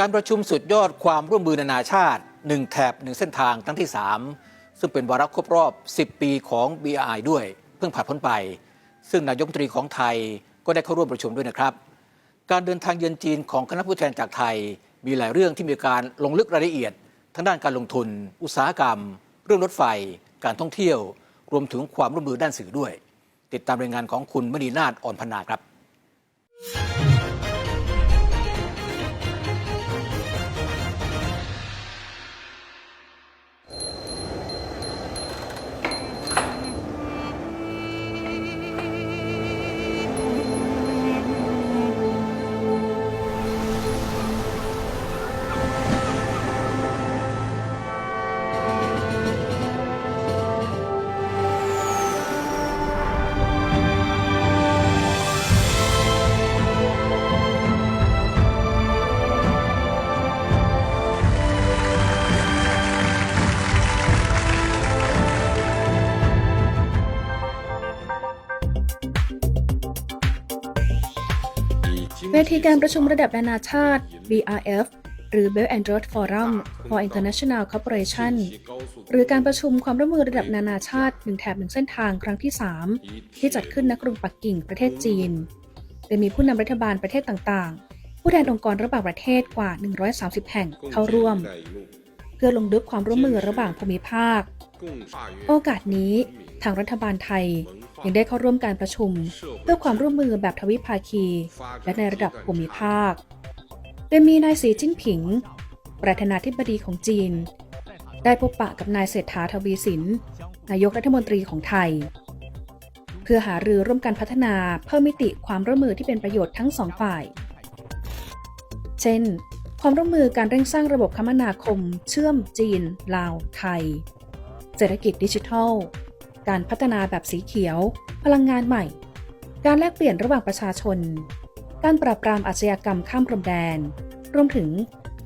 การประชุมสุดยอดความร่วมมือนานาชาติ 1 แถบ 1 เส้นทางครั้งที่ 3 ซึ่งเป็นวาระครบรอบ 10 ปีของ BRI ด้วย เพิ่งผ่านพ้นไป ซึ่งนายกรัฐมนตรีของไทยก็ได้เข้าร่วมประชุมด้วยนะครับ การเดินทางเยือนจีนของคณะผู้แทนจากไทย มีหลายเรื่องที่มีการลงลึกรายละเอียดทั้งด้านการลงทุน อุตสาหกรรม เรื่องรถไฟ การท่องเที่ยว รวมถึงความร่วมมือด้านสื่อด้วย ติดตามรายงานของคุณมณีนาฏอ่อนพนาครับ ทีการประชุมระดับนานาชาติ BRF หรือ Belt and Road Forum for International Cooperation หรือการประชุมความร่วมมือระดับนานาชาติหนึ่งแถบหนึ่งเส้นทางครั้งที่ 3 ที่จัดขึ้นณกรุงปักกิ่งประเทศจีน โดยมีผู้นำรัฐบาลประเทศต่างๆ ผู้แทนองค์กรระหว่างประเทศกว่า 130 แห่งเข้าร่วม เพื่อลงลึกความร่วมมือระหว่างภูมิภาค โอกาสนี้ทางรัฐบาลไทย ยังได้เข้าร่วมการประชุม เพื่อความร่วมมือแบบทวิภาคี และในระดับภูมิภาค โดยมีนายสีจิ้นผิง ประธานาธิบดีของจีน ได้พบปะกับนายเศรษฐาทวีสิน นายกรัฐมนตรีของไทย เพื่อหารือร่วมกันพัฒนาเพิ่มมิติความร่วมมือที่เป็นประโยชน์ทั้งสองฝ่าย เช่น ความร่วมมือการเร่งสร้างระบบคมนาคม เชื่อมจีน ลาว ไทย เศรษฐกิจดิจิทัล การพัฒนาแบบสีเขียว พลังงานใหม่ การแลกเปลี่ยนระหว่างประชาชน การปราบปรามอาชญากรรมข้ามพรมแดน รวมถึง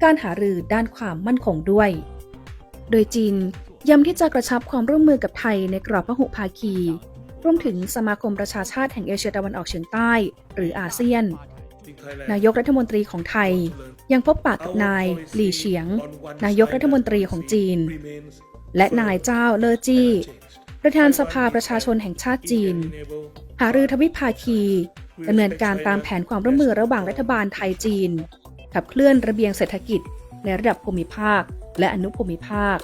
การหารือด้านความมั่นคงด้วย โดยจีนย้ำที่จะกระชับความร่วมมือกับไทยในกรอบพหุภาคี รวมถึงสมาคมประชาชาติแห่งเอเชียตะวันออกเฉียงใต้ หรืออาเซียน นายกรัฐมนตรีของไทย ยังพบปะกับนายหลี่เฉียง นายกรัฐมนตรีของจีน และนายเจ้าเลอจี้ ประธานสภาประชาชนแห่งชาติจีน หารือทวิภาคีดำเนินการตามแผนความร่วมมือระหว่างรัฐบาลไทยจีน ขับเคลื่อนระเบียงเศรษฐกิจ ในระดับภูมิภาค และอนุภูมิภาค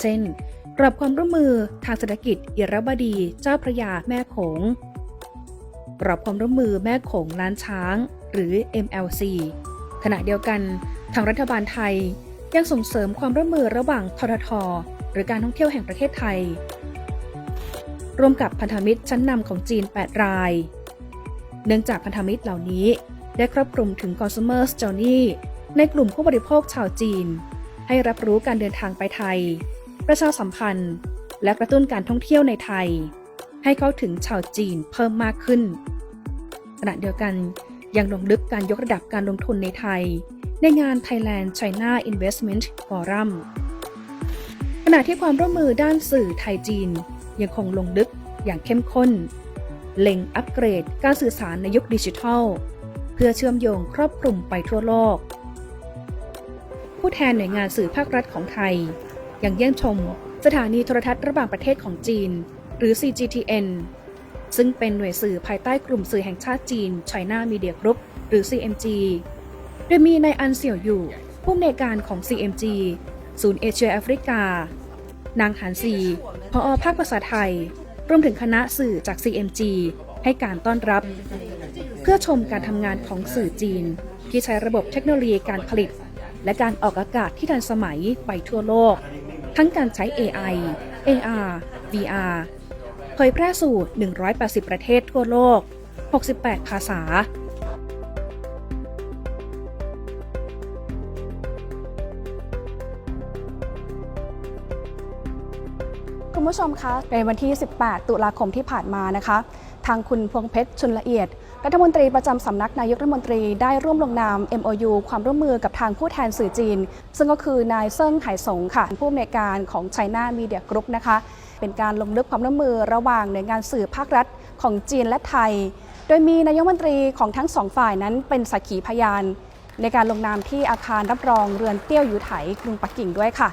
เช่นกรอบความร่วมมือทางเศรษฐกิจอิรบดี เจ้าพระยาแม่โขงกรอบความร่วมมือแม่โขงล้านช้าง หรือ MLC ขณะเดียวกัน ทางรัฐบาลไทยยังส่งเสริมความร่วมมือระหว่างทททหรือการท่องเที่ยวแห่งประเทศไทย ร่วมกับพันธมิตรชั้นนำของจีน 8 ราย เนื่องจากพันธมิตรเหล่านี้ได้ครอบคลุมถึง Consumers Journey ในกลุ่มผู้บริโภคชาวจีน ให้รับรู้การเดินทางไปไทย ประชาสัมพันธ์ และกระตุ้นการท่องเที่ยวในไทย ให้เข้าถึงชาวจีนเพิ่มมากขึ้น ขณะเดียวกันยังลงลึกการยกระดับการลงทุนในไทย ในงาน Thailand China Investment Forum ขณะที่ความร่วมมือด้านสื่อไทยจีน ยังคงลงลึกอย่างเข้มข้น เล็งอัปเกรดการสื่อสารในยุคดิจิทัล เพื่อเชื่อมโยงครอบคลุมไปทั่วโลก ผู้แทนหน่วยงานสื่อภาครัฐของไทย ยังเยี่ยมชมสถานีโทรทัศน์ระหว่างประเทศของจีน หรือ CGTN ซึ่งเป็นหน่วยสื่อภายใต้กลุ่มสื่อแห่งชาติจีน China Media Group หรือ CMG โดยมีนายอันเสี่ยวอยู่ผู้อำนวยการของ CMG ศูนย์เอเชียแอฟริกา นางหานซี พออภาคภาษาไทย รวมถึงคณะสื่อจาก CMG ให้การต้อนรับ เพื่อชมการทำงานของสื่อจีน ที่ใช้ระบบเทคโนโลยีการผลิต และการออกอากาศที่ทันสมัยไปทั่วโลก ทั้งการใช้ AI AR VR เผยแพร่สู่ 180 ประเทศทั่วโลก 68 ภาษา ผู้ชมคะ ในวันที่ 18 ตุลาคมที่ผ่านมานะคะ ทางคุณพวงเพชรชุนละเอียด รัฐมนตรีประจำสำนักนายกรัฐมนตรีได้ร่วมลงนาม MOU ความร่วมมือกับทางผู้แทนสื่อจีน ซึ่งก็คือนายเซิ่งไห่สงค่ะ ผู้อำนวยการของ China Media Group นะคะ เป็นการลงลึกความร่วมมือระหว่างหน่วยงานสื่อภาครัฐของจีนและไทย โดยมีนายกรัฐมนตรีของทั้งสองฝ่ายนั้นเป็นสักขีพยาน ในการลงนามที่อาคารรับรองเรือนเตี้ยวยู่ไถกรุงปักกิ่งด้วยค่ะ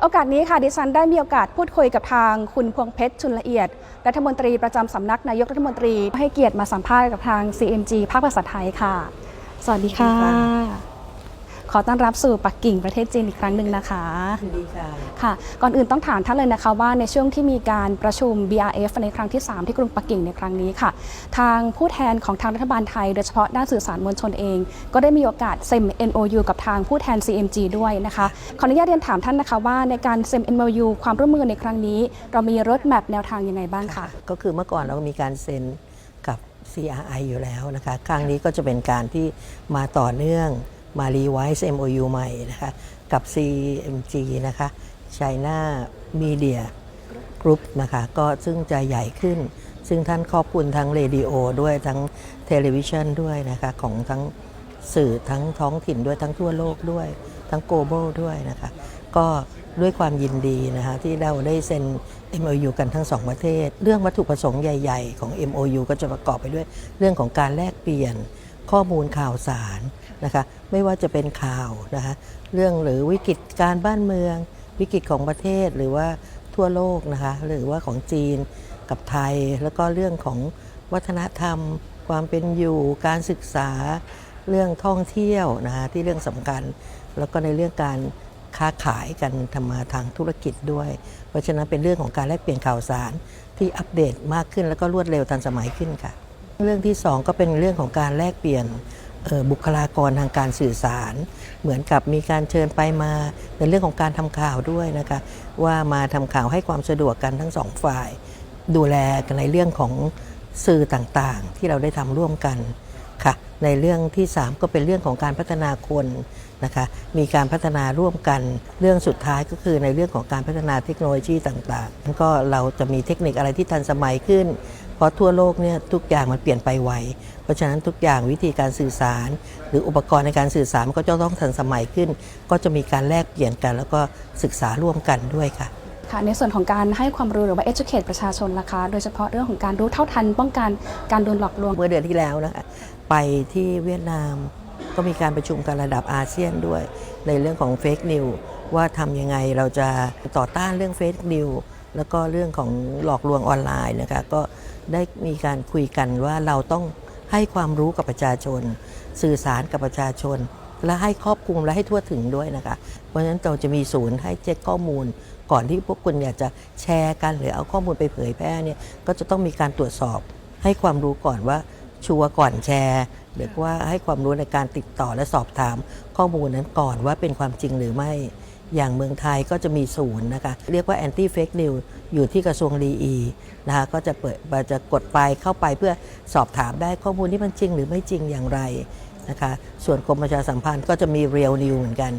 โอกาสนี้ค่ะดิฉันได้มีโอกาสพูดคุยกับทางคุณพวงเพชรชุนละเอียด รัฐมนตรีประจำสำนักนายกรัฐมนตรีให้เกียรติมาสัมภาษณ์กับทาง CMG ภาคภาษาไทยค่ะ สวัสดีค่ะ ขอต้อนรับสู่ปักกิ่งประเทศจีนอีกครั้งหนึ่งนะคะดีค่ะค่ะ ก่อนอื่นต้องถามท่านเลยนะคะว่าในช่วงที่มีการประชุม BRF ในครั้งที่ 3 ที่กรุงปักกิ่งในครั้งนี้ค่ะ ทางผู้แทนของทางรัฐบาลไทย โดยเฉพาะด้านสื่อสารมวลชนเอง ก็ได้มีโอกาสเซ็น NOU กับทางผู้แทน CMG ด้วยนะคะขออนุญาตเรียนถามท่านนะคะว่าในการเซ็น MOU ความร่วมมือในครั้งนี้ เรามีรถแมพแนวทางยังไงบ้างคะก็คือเมื่อก่อนเราก็มีการเซ็นกับ CRI อยู่แล้วนะคะ ครั้งนี้ก็จะเป็นการที่มาต่อเนื่อง มารีไวซ์ MOU ใหม่นะคะกับ CMG นะคะ China Media Group นะคะก็ซึ่งจะใหญ่ขึ้น ซึ่งท่านขอบคุณทั้งเรดิโอด้วยทั้งเทเลวิชันด้วยนะคะของทั้งสื่อทั้งท้องถิ่นด้วยทั้งทั่วโลกด้วย ทั้ง global ด้วยนะคะ ก็ด้วยความยินดีนะคะที่เราได้เซ็น MOU กันทั้งสองประเทศ เรื่องวัตถุประสงค์ใหญ่ ๆ ของ MOU ก็จะประกอบไปด้วย เรื่องของการแลกเปลี่ยนข้อมูลข่าวสาร นะคะไม่ว่าจะเป็นข่าวนะคะเรื่องหรือวิกฤตการบ้านเมือง วิกฤตของประเทศหรือว่าทั่วโลกนะคะหรือว่าของจีนกับไทย แล้วก็เรื่องของวัฒนธรรม ความเป็นอยู่การศึกษาเรื่องท่องเที่ยวนะคะที่เรื่องสำคัญ แล้วก็ในเรื่องการค้าขายกันทำมาทางธุรกิจด้วย เพราะฉะนั้นเป็นเรื่องของการแลกเปลี่ยนข่าวสารที่อัปเดตมากขึ้นแล้วก็รวดเร็วทันสมัยขึ้นค่ะ เรื่องที่สองก็เป็นเรื่องของการแลกเปลี่ยน บุคลากรทางการสื่อสาร เหมือนกับมีการเชิญไปมาในเรื่องของการทำข่าวด้วยนะคะว่ามาทำข่าวให้ความสะดวกกันทั้งสองฝ่าย ดูแลกันในเรื่องของสื่อต่างๆ ที่เราได้ทำร่วมกันค่ะในเรื่องที่ 3 ก็เป็นเรื่องของการพัฒนาคนนะคะมีการพัฒนาร่วมกันเรื่องสุดท้ายก็คือในเรื่องของการพัฒนาเทคโนโลยีต่างๆแล้วก็เราจะมีเทคนิคอะไรที่ทันสมัยขึ้น เพราะทั่วโลกเนี่ยทุกอย่างมันเปลี่ยนไปไว เพราะฉะนั้นทุกอย่างวิธีการสื่อสาร หรืออุปกรณ์ในการสื่อสารมันก็จะต้องทันสมัยขึ้น ก็จะมีการแลกเปลี่ยนกัน แล้วก็ศึกษาร่วมกันด้วยค่ะค่ะในส่วนของการให้ความรู้หรือว่า educate ประชาชนล่ะคะ โดยเฉพาะเรื่องของการรู้เท่าทันป้องกันการโดนหลอกลวง เมื่อเดือนที่แล้วนะคะไปที่เวียดนามก็มีการประชุมกันระดับอาเซียนด้วย ในเรื่องของเฟกนิวว่าทำยังไงเราจะต่อต้านเรื่องเฟกนิว แล้วก็เรื่องของหลอกลวงออนไลน์นะคะก็ได้มีการคุยกันว่าเราต้องให้ความรู้กับประชาชน สื่อสารกับประชาชน และให้ครอบคลุมและให้ทั่วถึงด้วยนะคะ เพราะฉะนั้นเราจะมีศูนย์ให้เช็คข้อมูล ก่อนที่พวกคุณอยากจะแชร์กันหรือเอาข้อมูลไปเผยแพร่เนี่ยก็จะต้องมีการตรวจสอบ ให้ความรู้ก่อนว่าชัวร์ก่อนแชร์หรือว่าให้ความรู้ในการติดต่อและสอบถามข้อมูลนั้นก่อนว่าเป็นความจริงหรือไม่ อย่างเมืองไทยก็จะมีศูนย์นะคะ เรียกว่า anti fake news อยู่ที่กระทรวงดีอีนะคะก็จะเปิดจะกดไปเข้าไปเพื่อสอบถามได้ข้อมูลที่มันจริงหรือไม่จริงอย่างไรนะคะส่วนกรมประชาสัมพันธ์ก็จะมี real news เหมือนกัน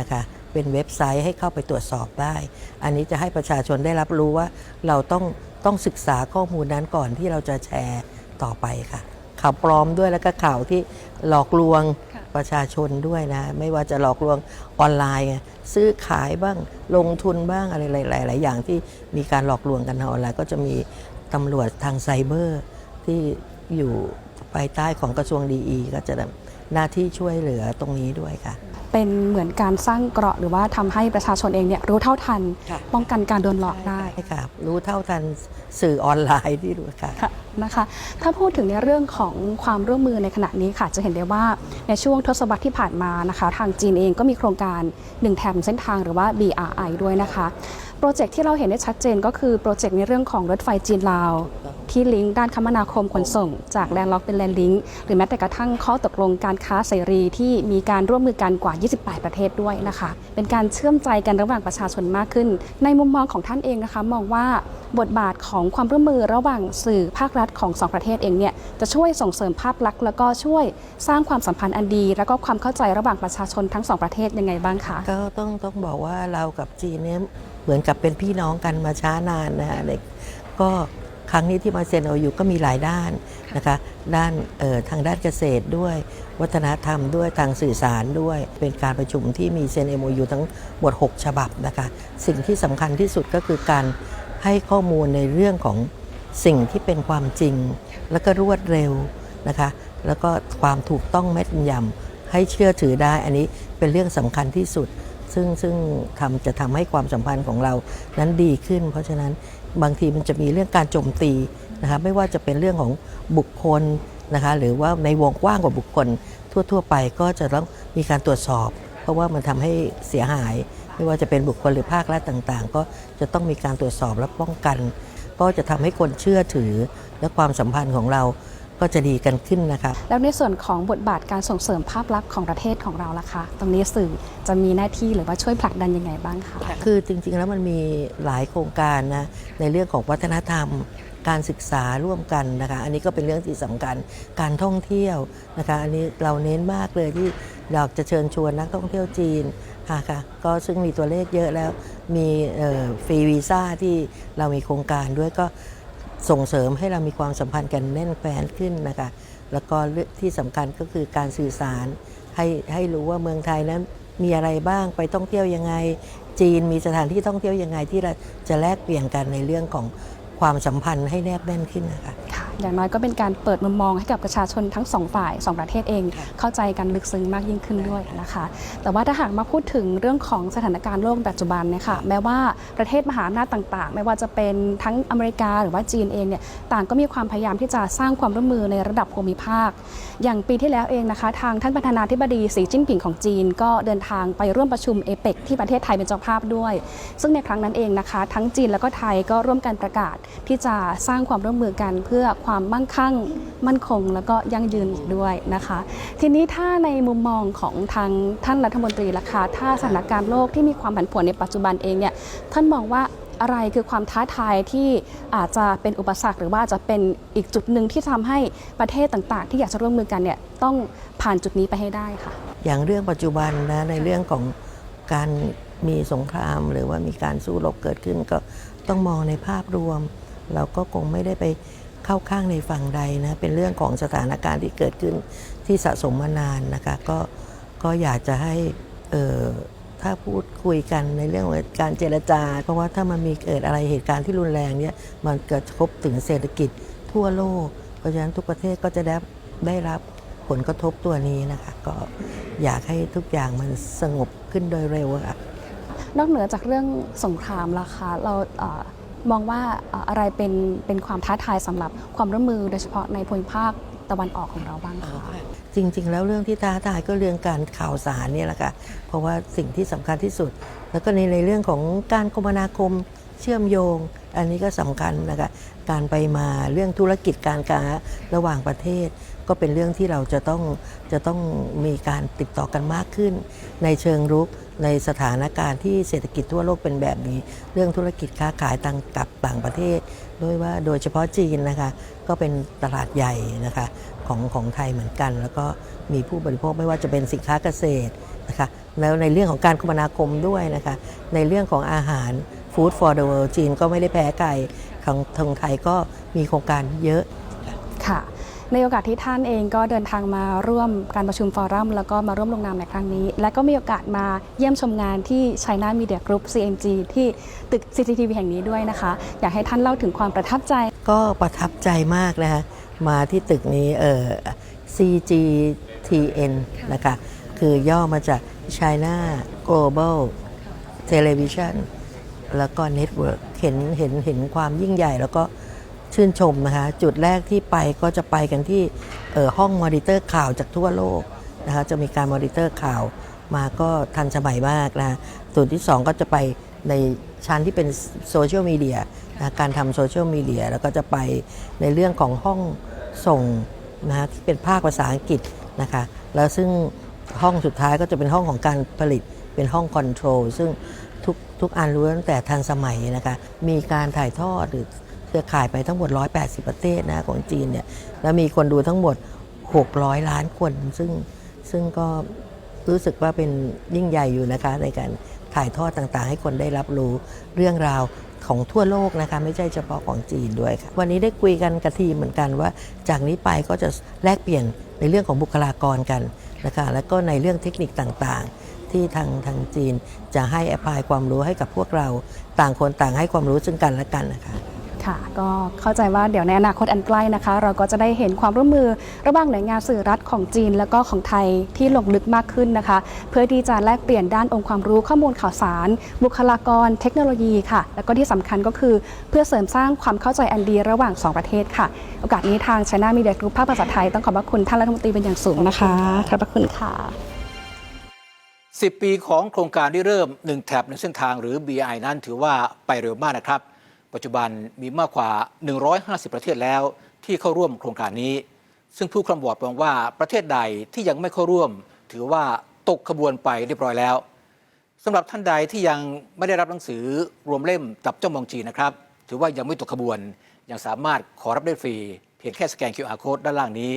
นะคะเป็นเว็บไซต์ให้เข้าไปตรวจสอบได้ อันนี้จะให้ประชาชนได้รับรู้ว่าเราต้องต้องศึกษาข้อมูลนั้นก่อนที่เราจะแชร์ต่อไปค่ะ ข่าวปลอมด้วยแล้วก็ข่าวที่หลอกลวง ประชาชนด้วยนะ ไม่ว่าจะหลอกลวงออนไลน์ไงซื้อขายบ้างลงทุนบ้างอะไรหลายๆอย่างที่มีการหลอกลวงกันทางออนไลน์ ก็จะมีตำรวจทางไซเบอร์ ที่อยู่ภายใต้ของกระทรวงดีอีก็จะทำหน้าที่ช่วยเหลือตรงนี้ด้วยค่ะ เป็นเหมือนการสร้างเกราะหรือว่าทำให้ประชาชนเองเนี่ยรู้เท่าทันค่ะป้องกันการโดนหลอกได้ใช่ค่ะ รู้เท่าทันสื่อออนไลน์ที่รู้ค่ะค่ะ นะคะ ถ้าพูดถึงในเรื่องของความร่วมมือในขณะนี้ค่ะจะเห็นได้ว่าในช่วงทศวรรษที่ผ่านมานะคะ ทางจีนเองก็มีโครงการ1แถบเส้นทางหรือว่า BRI ด้วยนะคะโปรเจกต์ที่เราเห็นได้ชัดเจนก็คือโปรเจกต์ในเรื่องของรถไฟจีนลาว ที่ลิงก์ด้านคมนาคมขนส่ง จากแลนด์ล็อกเป็นแลนด์ลิงก์หรือแม้แต่กระทั่งข้อตกลงการค้าเสรีที่มีการร่วมมือกันกว่า 28 ประเทศด้วยนะคะ เป็นการเชื่อมใจกันระหว่างประชาชนมากขึ้น ในมุมมองของท่านเองนะคะ มองว่าบทบาทของความร่วมมือระหว่างสื่อภาครัฐของสองประเทศเองเนี่ยจะช่วยส่งเสริมภาพลักษณ์แล้วก็ช่วยสร้างความสัมพันธ์อันดี แล้วก็ความเข้าใจระหว่างประชาชนทั้งสองประเทศยังไงบ้างคะก็ต้องต้องบอกว่าเรากับจีนเนี่ยเหมือนกับเป็นพี่น้องกันมาช้านานนะฮะก็ครั้งนี้ที่มาเซ็นเอาอยู่ก็มีหลายด้านนะคะด้านทางด้านเกษตรด้วย วัฒนธรรมด้วยทางสื่อสารด้วย เป็นการประชุมที่มีเซ็น MOU ทั้งหมด 6 ฉบับนะคะสิ่งที่สำคัญที่สุดก็คือการให้ข้อมูลในเรื่องของ สิ่งที่เป็นความจริง แล้วก็รวดเร็วนะคะแล้วก็ความถูกต้องแม่นยำให้เชื่อถือได้อันนี้เป็นเรื่องสำคัญที่สุด ซึ่งซึ่งทำจะทำให้ความสัมพันธ์ของเรานั้นดีขึ้น เพราะฉะนั้นบางทีมันจะมีเรื่องการโจมตีนะคะไม่ว่าจะเป็นเรื่องของบุคคลนะคะหรือว่าในวงกว้างกว่าบุคคล ทั่ว ๆ ไปก็จะต้องมีการตรวจสอบ เพราะว่ามันทำให้เสียหาย ไม่ว่าจะเป็นบุคคลหรือภาครัฐต่างๆ ก็จะต้องมีการตรวจสอบและป้องกัน ก็จะทำให้คนเชื่อถือ และความสัมพันธ์ของเราก็จะดีกันขึ้นนะคะแล้วในส่วนของบทบาทการส่งเสริมภาพลักษณ์ของประเทศของเราล่ะคะ ตรงนี้สื่อจะมีหน้าที่หรือว่าช่วยผลักดันยังไงบ้างคะคือจริงๆแล้วมันมีหลายโครงการนะในเรื่องของวัฒนธรรม การศึกษาร่วมกันนะคะอันนี้ก็เป็นเรื่องที่สำคัญการท่องเที่ยวนะคะอันนี้เราเน้นมากเลยที่อยากจะเชิญชวนนักท่องเที่ยวจีนค่ะค่ะก็ซึ่งมีตัวเลขเยอะแล้วมีเอ่อฟรีวีซ่าที่เรามีโครงการด้วยก็ส่งเสริมให้เรามีความสัมพันธ์กันแน่นแฟนขึ้นนะคะแล้วก็ที่สำคัญก็คือการสื่อสารให้ให้รู้ว่าเมืองไทยนั้นมีอะไรบ้างไปท่องเที่ยวยังไงจีนมีสถานที่ท่องเที่ยวยังไงที่เราจะแลกเปลี่ยนกันในเรื่องของ ความสัมพันธ์ให้แนบแน่นขึ้นนะคะค่ะอย่างน้อยก็เป็นการเปิดมุมมองให้กับประชาชนทั้งสองฝ่ายสองประเทศเอง เข้าใจกันลึกซึ้งมากยิ่งขึ้นด้วยนะคะ แต่ว่าถ้าหากมาพูดถึงเรื่องของสถานการณ์โลกปัจจุบันเนี่ยค่ะแม้ว่าประเทศมหาอำนาจต่างๆ ไม่ว่าจะเป็นทั้งอเมริกาหรือว่าจีนเองเนี่ยต่างก็มีความพยายามที่จะสร้างความร่วมมือในระดับภูมิภาค อย่างปีที่แล้วเองนะคะ ทางท่านประธานาธิบดีสีจิ้นผิงของจีน ก็เดินทางไปร่วมประชุมเอเปกที่ประเทศไทยเป็นเจ้าภาพด้วย ซึ่งในครั้งนั้นเองนะคะ ทั้งจีนแล้วก็ไทยก็ร่วมกันประกาศที่จะสร้างความร่วมมือกันเพื่อความมั่งคั่ง มั่นคง แล้วก็ยั่งยืนอีกด้วยนะคะ ทีนี้ถ้าในมุมมองของทางท่านรัฐมนตรีล่ะคะถ้าสถานการณ์โลกที่มีความผันผวนในปัจจุบันเองเนี่ยท่านมองว่าอะไรคือความท้าทายที่อาจจะเป็นอุปสรรค หรือว่าจะเป็นอีกจุดหนึ่งที่ทำให้ประเทศต่างๆ ที่อยากจะร่วมมือกันเนี่ยต้องผ่านจุดนี้ไปให้ได้ค่ะ อย่างเรื่องปัจจุบันนะในเรื่องของ การมีสงครามหรือว่ามีการสู้รบเกิดขึ้น ก็ต้องมองในภาพรวม เราก็คงไม่ได้ไปเข้าข้างในฝั่งใดนะเป็นเรื่องของสถานการณ์ที่เกิดขึ้นที่สะสมมานานนะคะก็ก็อยากจะให้เอ่อถ้าพูดคุยกันในเรื่องของการเจรจา เพราะว่าถ้ามันมีเกิดอะไรเหตุการณ์ที่รุนแรงเนี่ยมันกระทบถึงเศรษฐกิจทั่วโลก เพราะฉะนั้นทุกประเทศก็จะได้ได้รับ ผลกระทบตัวนี้นะคะก็อยากให้ทุกอย่างมันสงบขึ้นโดยเร็วอะค่ะนอกเหนือจากเรื่องสงครามราคาเราเอ่อมองว่าเอ่ออะไรเป็นเป็นความท้าทายสำหรับความร่วมมือโดยเฉพาะในภูมิภาคตะวันออกของเราบ้างคะจริง ๆ แล้วเรื่องที่ท้าทายก็เรื่องการข่าวสารเนี่ยแหละค่ะเพราะว่าสิ่งที่สำคัญที่สุด แล้วก็ในในเรื่องของการคมนาคมเชื่อมโยง อันนี้ก็สำคัญนะคะการไปมาเรื่องธุรกิจการค้าระหว่างประเทศ ก็เป็นเรื่องที่เราจะต้องจะต้องมีการติดต่อกันมากขึ้น ในเชิงรุกในสถานการณ์ที่เศรษฐกิจทั่วโลกเป็นแบบนี้ เรื่องธุรกิจค้าขายต่างกับต่างประเทศโดยว่าโดยเฉพาะจีนนะคะ ก็เป็นตลาดใหญ่นะคะของของไทยเหมือนกัน แล้วก็มีผู้บริโภคไม่ว่าจะเป็นสินค้าเกษตรนะคะแล้วในเรื่องของการคมนาคมด้วยนะคะ ในเรื่องของอาหาร Food for the World จีนก็ไม่ได้แพ้ไกลของทางไทยก็มีโครงการเยอะค่ะ ในโอกาสที่ท่านเองก็เดินทางมาร่วมการประชุมฟอรัมแล้วก็มาร่วมลงนามในครั้งนี้ และก็มีโอกาสมาเยี่ยมชมงานที่ China Media Group CMG ที่ตึก CCTV แห่งนี้ด้วยนะคะ อยากให้ท่านเล่าถึงความประทับใจ ก็ประทับใจมากนะคะมาที่ตึกนี้เออ CGTN นะคะ คือย่อมาจาก China Global Television แล้วก็ Network เห็นเห็นเห็นความยิ่งใหญ่แล้วก็ ชื่นชมนะคะ จุดแรกที่ไปก็จะไปกันที่เออห้องมอนิเตอร์ข่าวจากทั่วโลกนะคะจะมีการมอนิเตอร์ข่าวมาก็ทันสมัยมากนะส่วนที่ 2 ก็จะไปในชั้นที่เป็นโซเชียลมีเดียนะการทำโซเชียลมีเดียแล้วก็จะไปในเรื่องของห้องส่งนะที่เป็นภาคภาษาอังกฤษนะคะแล้วซึ่งห้องสุดท้ายก็จะเป็นห้องของการผลิตเป็นห้องคอนโทรลซึ่งทุกทุกอันรู้ตั้งแต่ทันสมัยนะคะมีการถ่ายทอดหรือ รือข่ายไปทั้งหมด 180 ประเทศนะของจีนเนี่ยแล้วมีคนดูทั้งหมด 600 ล้านคน ซึ่งซึ่งก็รู้สึกว่าเป็นยิ่งใหญ่อยู่นะคะในการถ่ายทอดต่างๆ ให้คนได้รับรู้เรื่องราวของทั่วโลกนะคะไม่ใช่เฉพาะของจีนด้วยค่ะวันนี้ได้คุยกันกับทีมเหมือนกันว่า จากนี้ไปก็จะแลกเปลี่ยนในเรื่องของบุคลากรกันนะคะแล้วก็ในเรื่องเทคนิคต่างๆ ที่ทางทางจีนจะให้อภัยความรู้ให้กับพวกเราต่างคนต่างให้ความรู้ซึ่งกันและกันนะคะ ค่ะก็เข้าใจว่าเดี๋ยวในอนาคตอันใกล้นะคะ เราก็จะได้เห็นความร่วมมือระหว่างหน่วยงานสื่อรัฐของจีน แล้วก็ของไทยที่ลงลึกมากขึ้นนะคะ เพื่อที่จะแลกเปลี่ยนด้านองค์ความรู้ข้อมูลข่าวสาร บุคลากร เทคโนโลยีค่ะ แล้วก็ที่สำคัญก็คือเพื่อเสริมสร้างความเข้าใจอันดีระหว่างสองประเทศค่ะ โอกาสนี้ทาง China Media Group ภาคภาษาไทยต้องขอบพระคุณท่านรัฐมนตรีเป็นอย่างสูงนะคะขอบพระคุณค่ะ10 ปีของโครงการที่เริ่ม 1 แถบหนึ่งเส้นทางหรือ BI นั้นถือว่าไปเร็วมากนะครับ ปัจจุบันมีมากกว่า 150 ประเทศแล้วที่เข้าร่วมโครงการนี้ ซึ่งผู้คำบอร์ดมองว่าประเทศใดที่ยังไม่เข้าร่วม ถือว่าตกขบวนไปเรียบร้อยแล้วสำหรับท่านใดที่ยังไม่ได้รับหนังสือรวมเล่มจับจ้องมองจีนนะครับ ถือว่ายังไม่ตกขบวน ยังสามารถขอรับได้ฟรี เพียงแค่สแกน QR code ด้านล่างนี้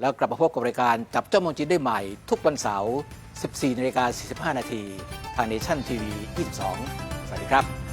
แล้วกลับมาพบกับรายการจับจ้องมองจีนได้ใหม่ ทุกวันเสาร์ 14นาฬิกา45 นาทีทางเนชั่นทีวี 22 สวัสดีครับ